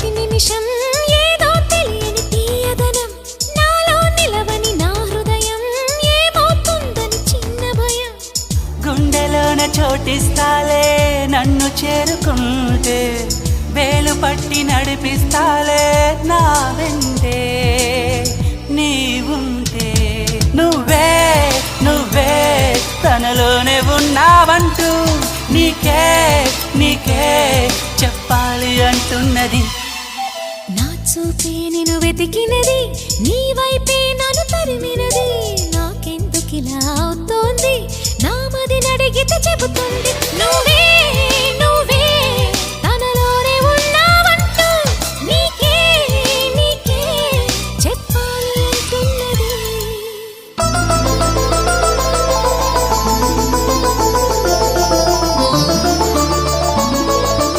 ప్రతి నిమిషం ఏదో తెలియని తీయదనం. నాలో నిలవని నా హృదయం ఏమవుతుందని చిన్న భయం. గుండెలోన చోటిస్తాలే నన్ను చేరుకుంటే వేలు పట్టి నడిపిస్తాలే నా వెంటే. నీవుంటే నువ్వే నువ్వే తనలోనే ఉన్నావంటూ నీకే చూపే నేను వెతికినది నీ వైపే నన్ను తరిమినది. నాకెందుకిలా అవుతోంది? నా మది నడిగితే చెబుతుంది.